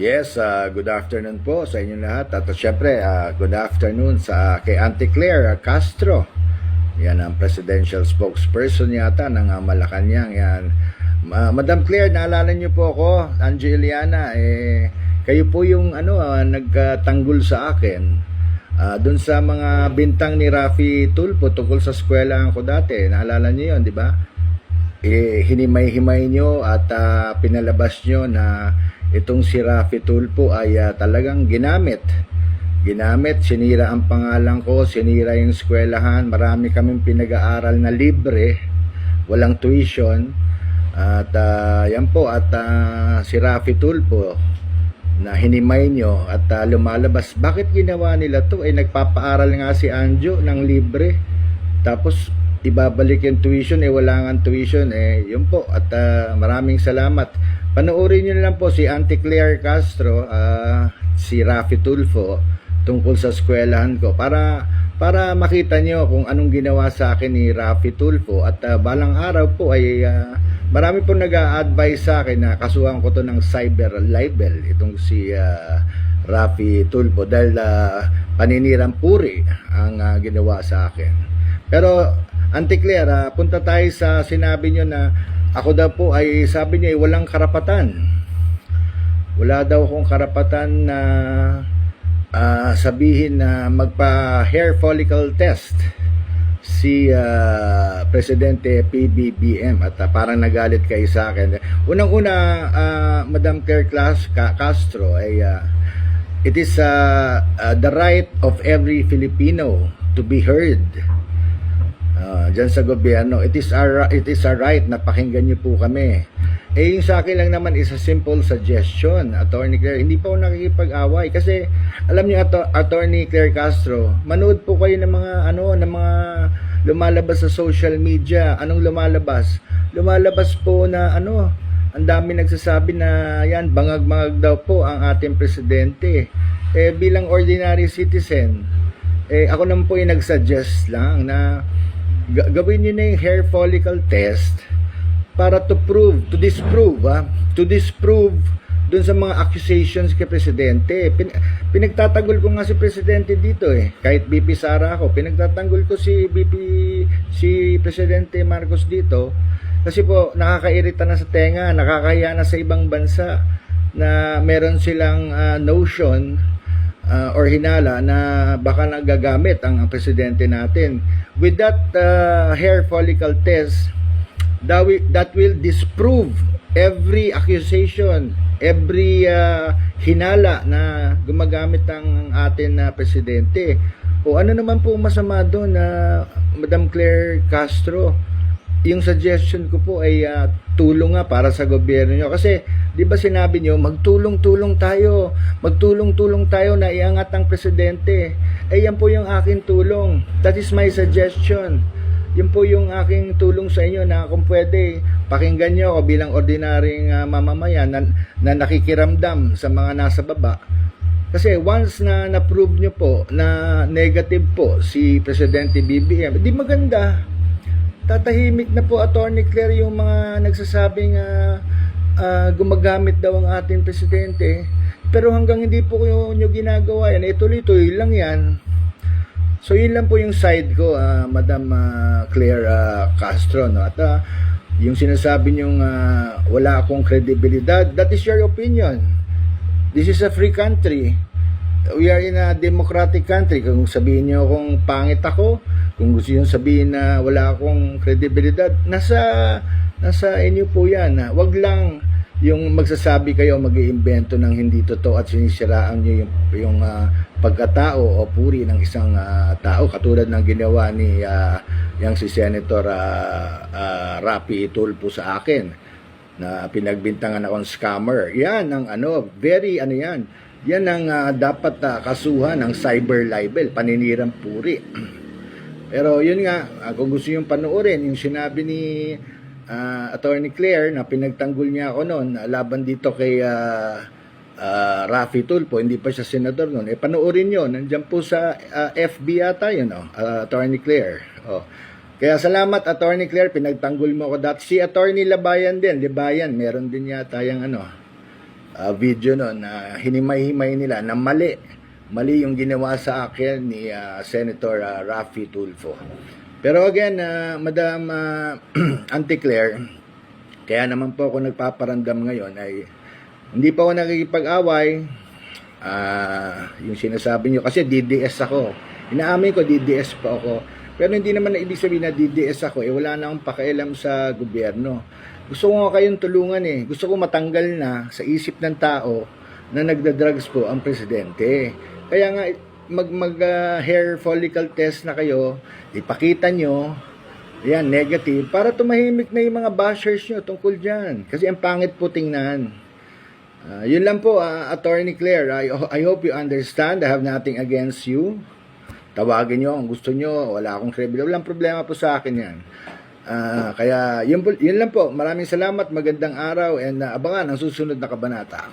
Yes, uh, good afternoon po sa inyo lahat. At syempre, uh, good afternoon sa kay Auntie Claire Castro. Yan ang presidential spokesperson yata ng uh, Malacanang. Yan. Ma- Madam Claire, naalala niyo po ako, Angeliana, eh, kayo po yung ano, uh, nagtanggol sa akin. Uh, doon sa mga bintang ni Rafi Tulpo tungkol sa eskwela ko dati. Naalala niyo yon di ba? eh, hinimay-himay nyo at ah, pinalabas nyo na itong si Rafi Tulpo ay ah, talagang ginamit. Ginamit, sinira ang pangalan ko, sinira yung eskwelahan, marami kaming pinag-aaral na libre, walang tuition. At ah, yan po, at ah, si Rafi Tulpo na hinimay nyo at ah, lumalabas. Bakit ginawa nila to? Eh, nagpapaaral nga si Anjo ng libre. Tapos, ibabalik yung tuition, eh wala nga tuition, eh yun po. At ah, maraming salamat. Panoorin nyo lang po si Auntie Claire Castro, ah, si Rafi Tulfo, tungkol sa eskwelahan ko. Para para makita nyo kung anong ginawa sa akin ni Rafi Tulfo. At ah, balang araw po ay ah, marami po nag-a-advise sa akin na kasuhan ko to ng cyber libel. Itong si ah, Rafi Tulfo dahil ah, paninirang puri ang ah, ginawa sa akin. Pero Auntie Claire, ah, punta tayo sa sinabi nyo na ako daw po ay sabi niyo ay walang karapatan. Wala daw akong karapatan na ah, sabihin na magpa hair follicle test si ah, Presidente PBBM at ah, parang nagalit kayo sa akin. Unang-una, ah, Madam Claire Clas- Ca- Castro ay ah, it is ah, ah, the right of every Filipino to be heard Ah, dyan sa gobyerno, it is our it is our right na pakinggan niyo po kami. Eh yung sa akin lang naman is a simple suggestion, Attorney Claire. Hindi po ako nakikipag-away kasi alam niyo Ato- Attorney Claire Castro, manood po kayo ng mga ano ng mga lumalabas sa social media. Anong lumalabas? Lumalabas po na ano, ang dami nagsasabi na yan bangag-bangag daw po ang ating presidente. Eh bilang ordinary citizen, eh ako naman po yung nagsuggest lang na gawin niyo na yung hair follicle test para to prove, to disprove, ha? to disprove dun sa mga accusations kay Presidente. Pin- pinagtatanggol ko nga si Presidente dito eh. Kahit BP Sara ako, pinagtatanggol ko si BP, si Presidente Marcos dito. Kasi po, nakakairita na sa tenga, nakakaya na sa ibang bansa na meron silang ah, notion uh, or hinala na baka nagagamit ang, presidente natin. With that uh, hair follicle test, that will, that will disprove every accusation, every uh, hinala na gumagamit ang atin na presidente. O ano naman po masama doon na Madam Claire Castro? Yung suggestion ko po ay ah, tulong nga para sa gobyerno nyo. Kasi, di ba sinabi nyo, magtulong-tulong tayo, magtulong-tulong tayo na iangat ang presidente. Eh, yan po yung aking tulong. That is my suggestion. Yan po yung aking tulong sa inyo na kung pwede, pakinggan nyo ako bilang ordinaryong ah, mamamayan na, na nakikiramdam sa mga nasa baba. Kasi once na na-prove nyo po na negative po si Presidente BBM, di maganda tatahimik na po Attorney Claire yung mga nagsasabing ah, ah, gumagamit daw ang ating presidente pero hanggang hindi po nyo, nyo ginagawa yan eh tuloy-tuloy lang yan so yun lang po yung side ko ah, Madam ah, Claire ah, Castro no? at ah, yung sinasabi nyong ah, wala akong kredibilidad that is your opinion this is a free country we are in a democratic country. Kung sabihin niyo kung pangit ako, kung gusto niyo sabihin na wala akong kredibilidad, nasa nasa inyo po 'yan. Ha? Wag lang yung magsasabi kayo mag-iimbento ng hindi totoo at sinisiraan niyo yung yung ah, pagkatao o puri ng isang ah, tao katulad ng ginawa ni ah, yang si Senator ah, ah, Rapi Tulfo sa akin na pinagbintangan akong scammer. Yan ang ano, very ano yan. Yan ang ah, dapat ah, kasuhan ng cyber libel, paninirang puri. Pero yun nga, kung gusto yung panoorin, yung sinabi ni ah, Attorney Claire na pinagtanggol niya ako noon laban dito kay ah, ah, Rafi Tulfo, hindi pa siya senador noon. Eh panoorin niyo, nandiyan po sa ah, FB yata yun, oh, ah, Attorney Claire. Oh. Kaya salamat Attorney Claire, pinagtanggol mo ako dati. Si Attorney Labayan din, Labayan, meron din yata yung ano, ah, video no na hinimay-himay nila na mali. Mali yung ginawa sa akin ni ah, Senator ah, Raffy Tulfo. Pero again, ah, Madam ah, Auntie Claire, kaya naman po ako nagpaparandam ngayon ay hindi pa ako nakikipag-away. Ah, yung sinasabi nyo, kasi DDS ako. Inaamin ko, DDS pa ako. Pero hindi naman na ibig sabihin na DDS ako, eh wala na akong pakialam sa gobyerno. Gusto ko nga kayong tulungan eh. Gusto ko matanggal na sa isip ng tao na nagda-drugs po ang presidente. Kaya nga, mag, mag ah, hair follicle test na kayo, ipakita nyo, yan, negative, para tumahimik na yung mga bashers nyo tungkol dyan. Kasi ang pangit po tingnan. Ah, yun lang po, ah, Attorney Claire. I, I hope you understand. I have nothing against you. Tawagin nyo kung gusto nyo. Wala akong credibility. Walang problema po sa akin yan. Ah, kaya yun, yun lang po. Maraming salamat. Magandang araw. And ah, abangan ang susunod na kabanata.